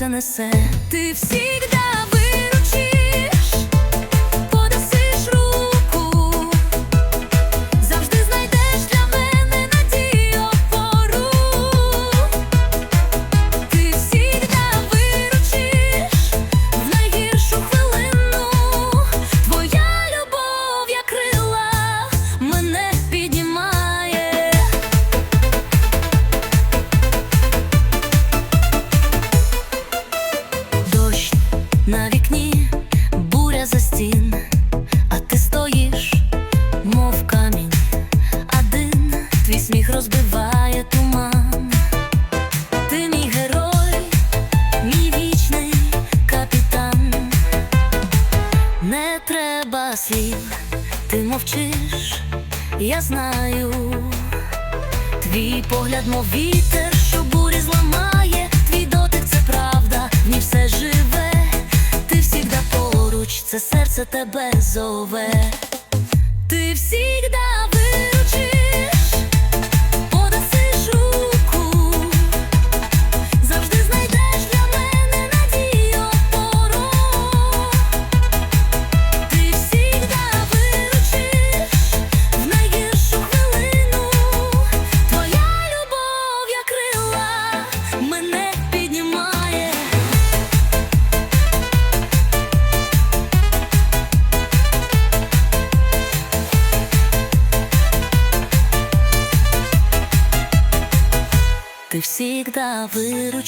серце несе. Ти всіх. на вікні.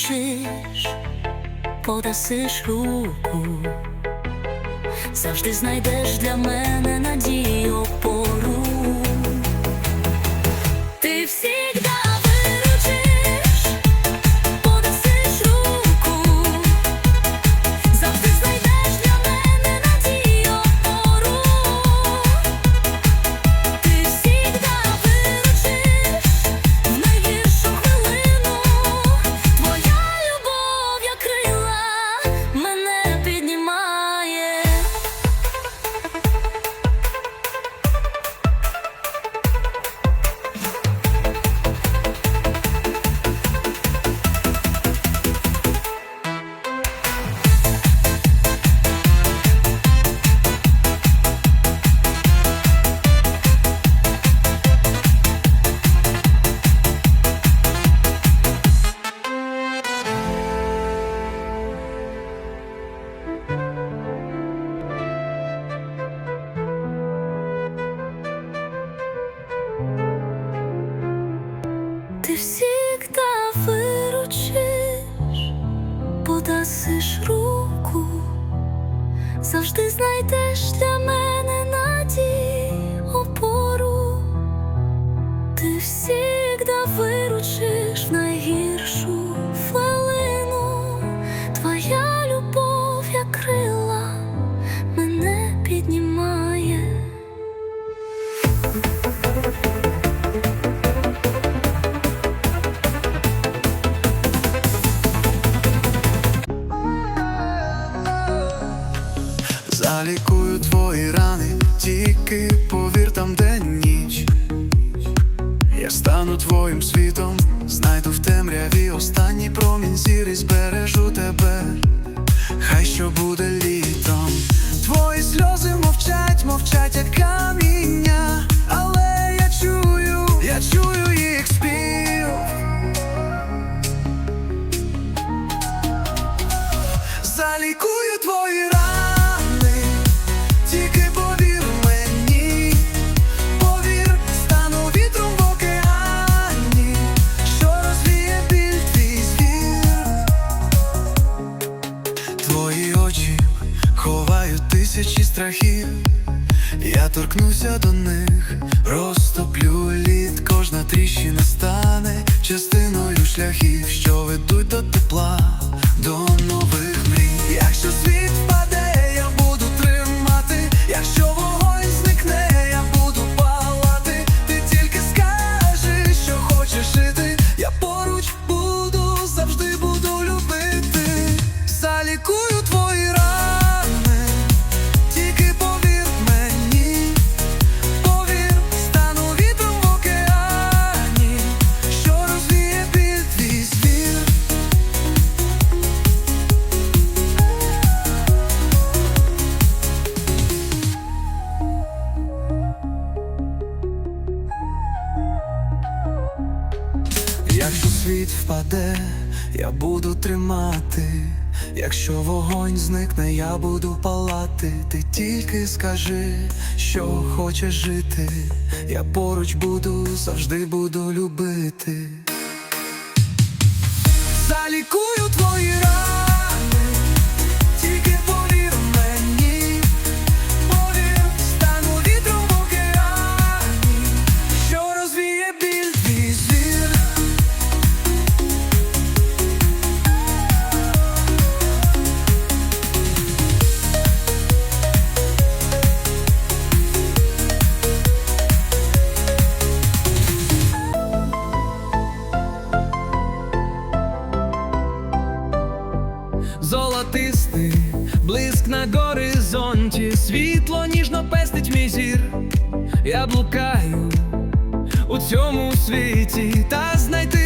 мовчиш, подасиш руку, завжди знайдеш для мене надію пору. спаде, я буду тримати, якщо вогонь зникне, я буду палати, ти тільки скажи, що хочеш жити, я поруч буду, завжди буду любити. Залікуй світло ніжно пестить мій зір, я блукаю у цьому світі та знайти.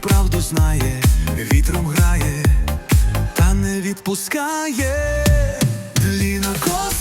Правду знає, вітром грає, та не відпускає ліна кос.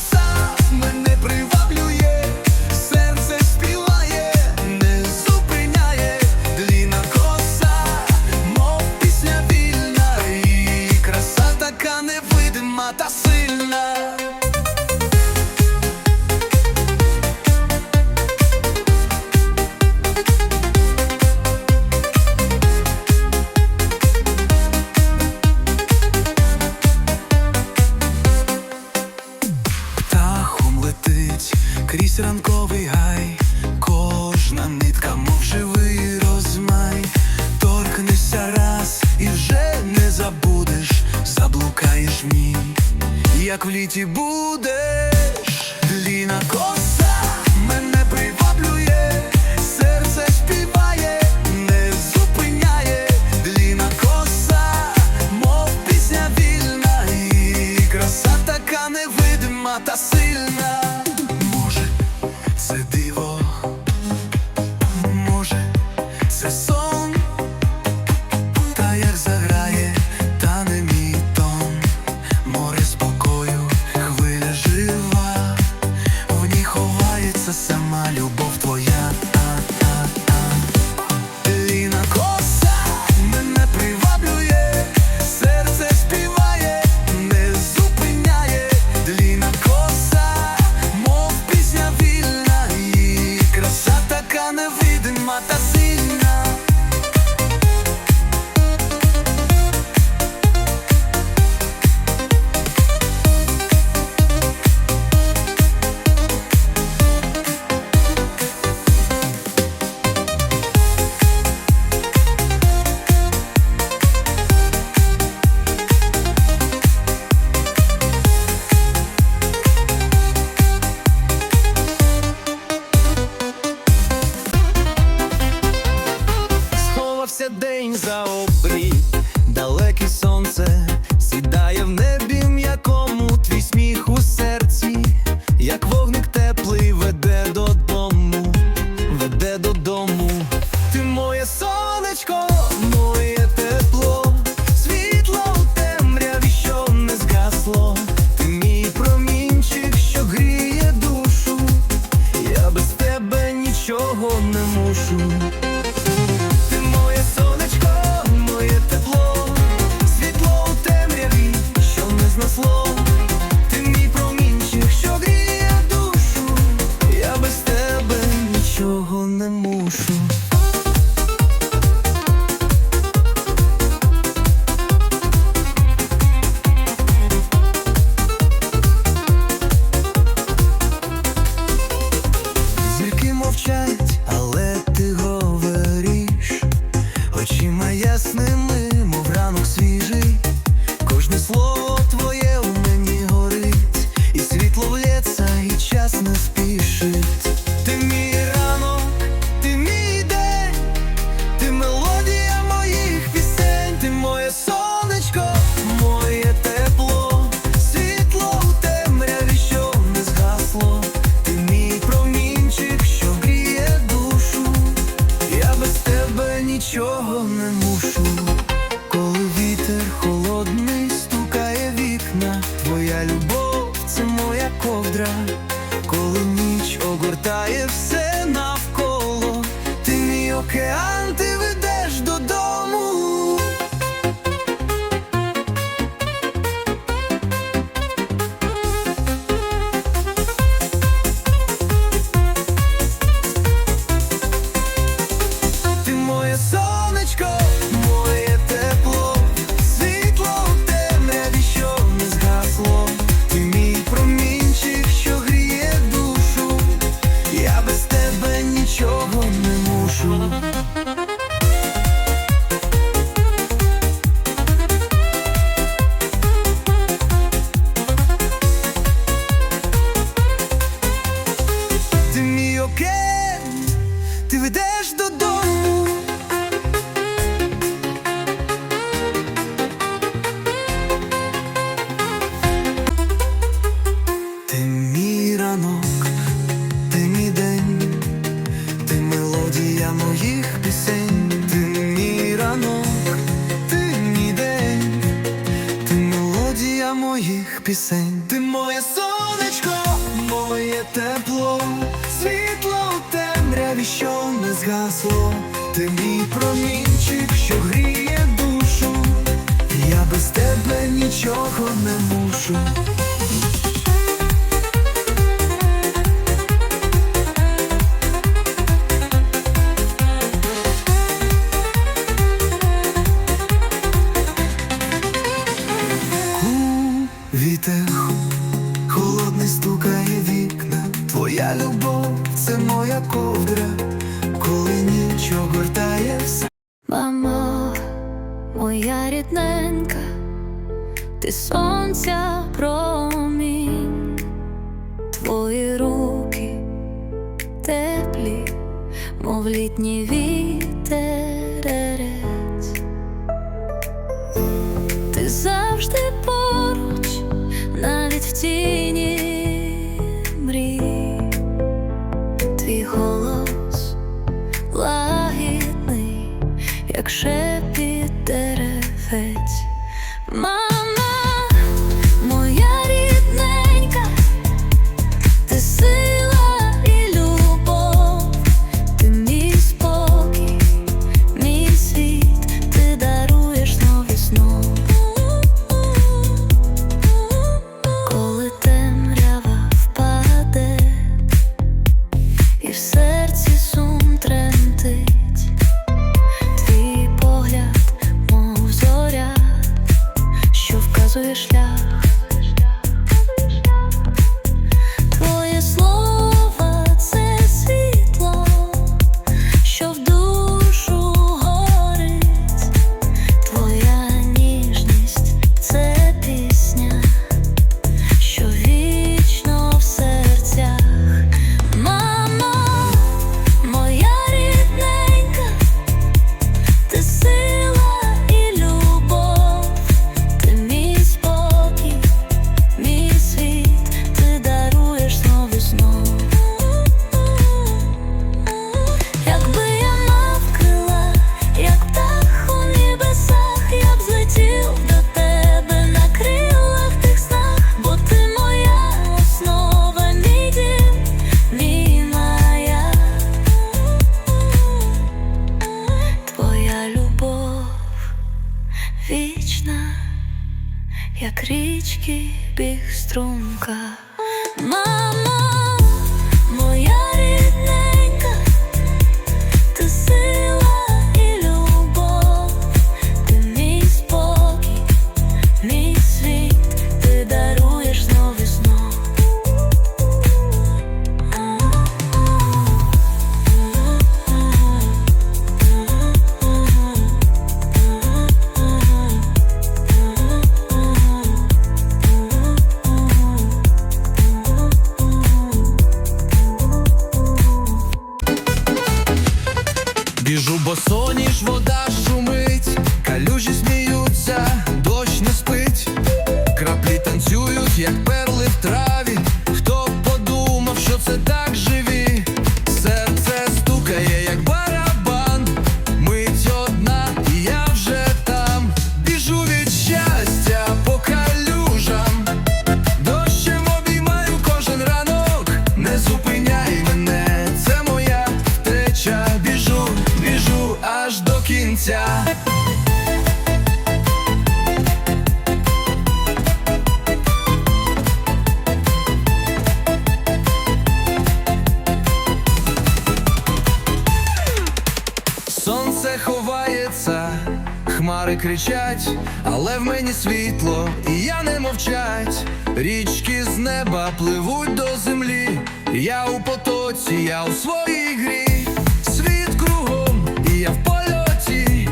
хмари кричать, але в мені світло, і я не мовчать. Річки з неба пливуть до землі. Я у потоці, я у своїй грі, світ кругом, і я в польоті.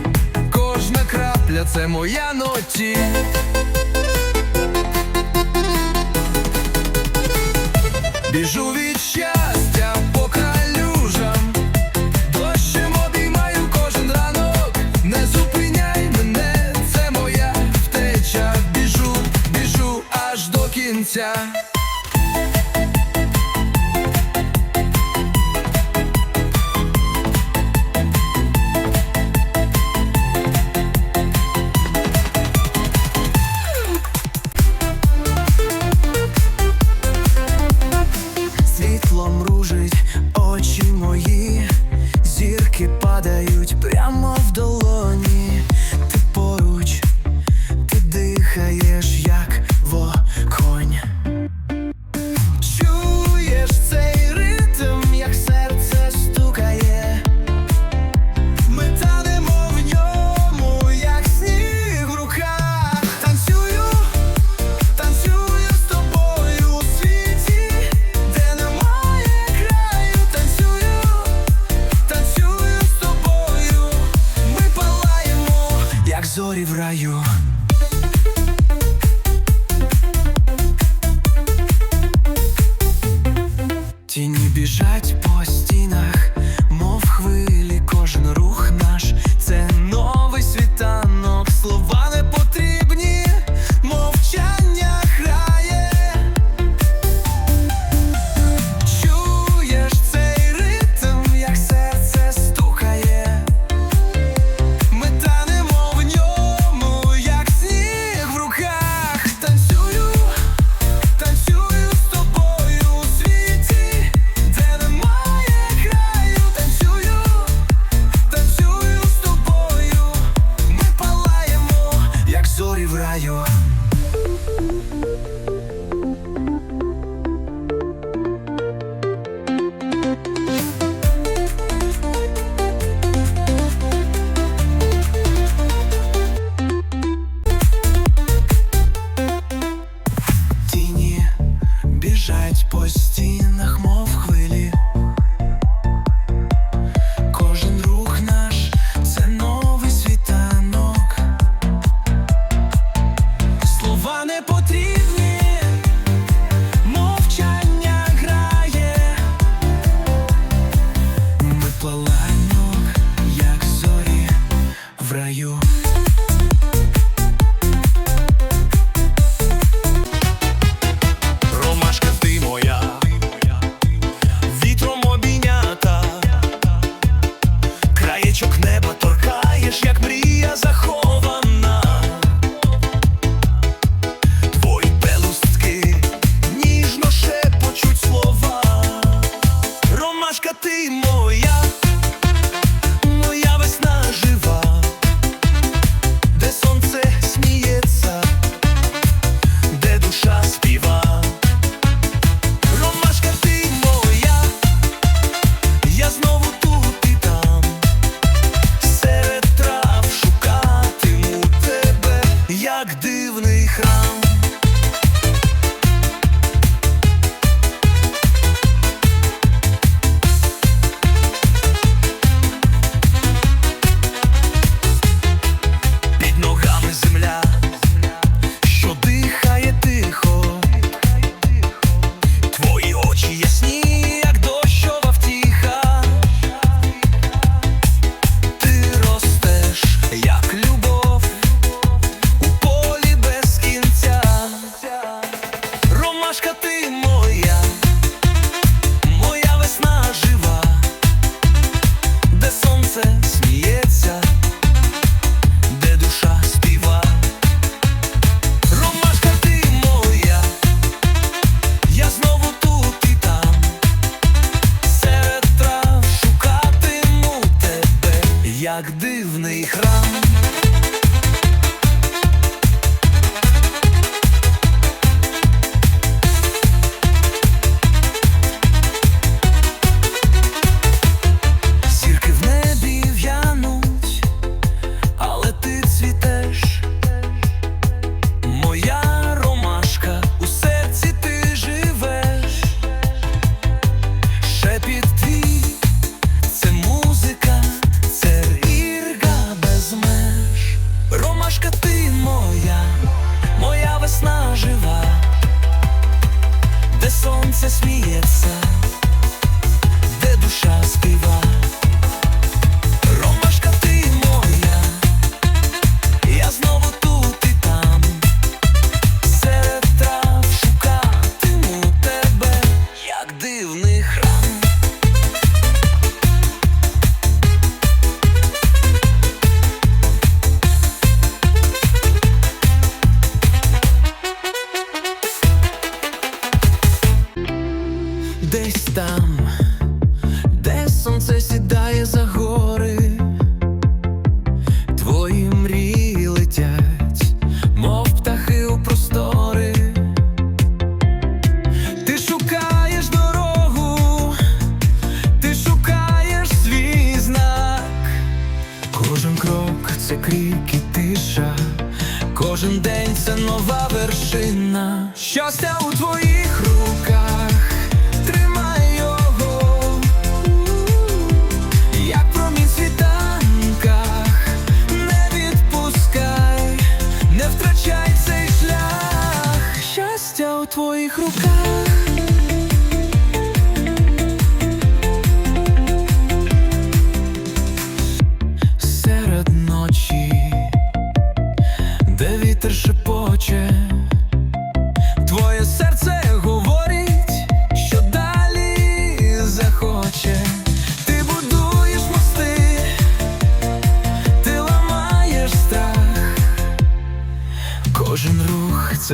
Кожна крапля це моя ноті. Біжу від леденця. зорі в раю.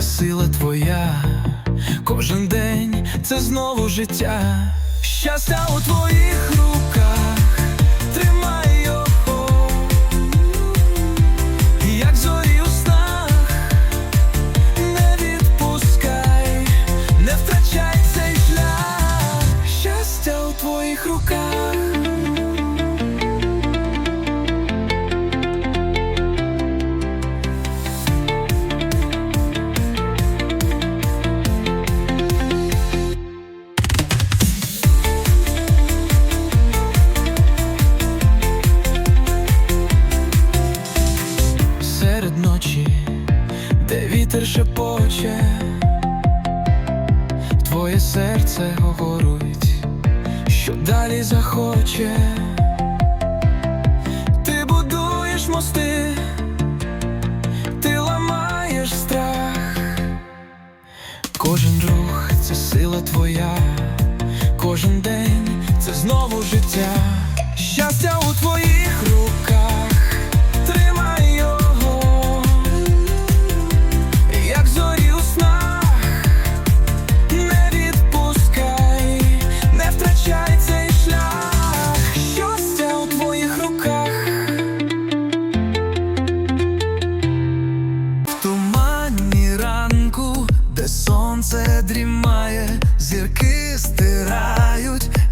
це сила твоя, кожен день це знову життя, щастя у твоїх руках. Вітер шепоче, твоє серце говорить, що далі захоче. Ти будуєш мости, ти ламаєш страх. Кожен рух це сила твоя, кожен день це знову життя. Щастя у твоїх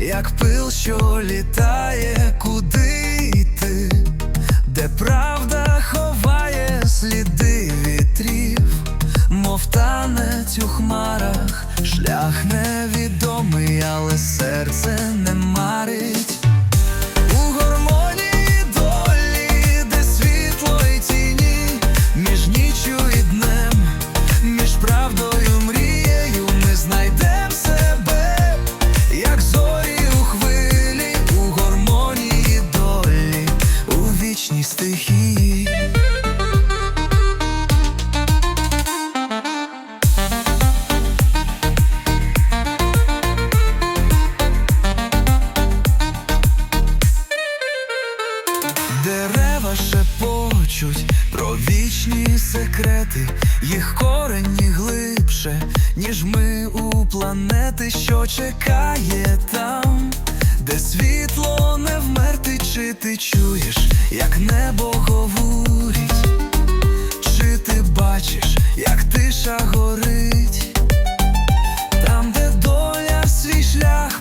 як пил, що літає, куди йти, де правда ховає сліди вітрів, мов танець у хмарах, шлях невідомий, але серце не марить. Секрети, їх корені глибше, ніж ми у планети, що чекає там, де світло не вмерти, чи ти чуєш, як небо говорить, чи ти бачиш, як тиша горить, там, де доля свій шлях